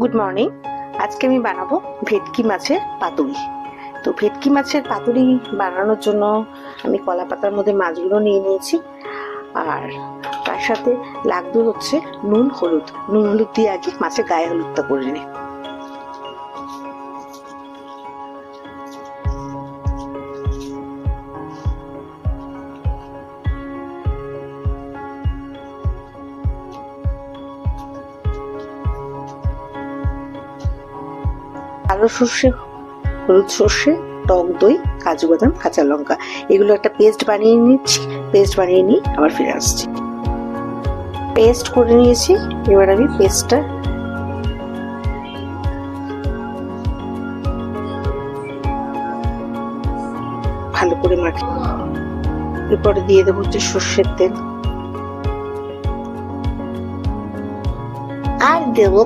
Good morning আজকে আমি বানাবো ভেটকি মাছের পাতুরি। তো ভেটকি মাছের পাতুরি বানানোর জন্য আমি কলা পাতার মধ্যে মাছগুলো নিয়ে নিয়েছি। আর তার সাথে লাগবে হচ্ছে নুন, হলুদ। নুন, হলুদ দিয়ে আগে মাছের গায়ে হলুদটা করে নিই। কালো সর্ষে, হলুদ সর্ষে, টক দই, কাজু বাদাম, কাঁচা লঙ্কা। এগুলো একটা পেস্ট বানিয়ে নিচ্ছি, পেস্ট বানিয়ে নিয়ে আবার ফিরে আসছি। পেস্ট করে নিয়েছি, এবার আমি পেস্টটা ভালো করে মাখি। এরপরে দিয়ে দেবো হচ্ছে সর্ষের তেল। আর দেবো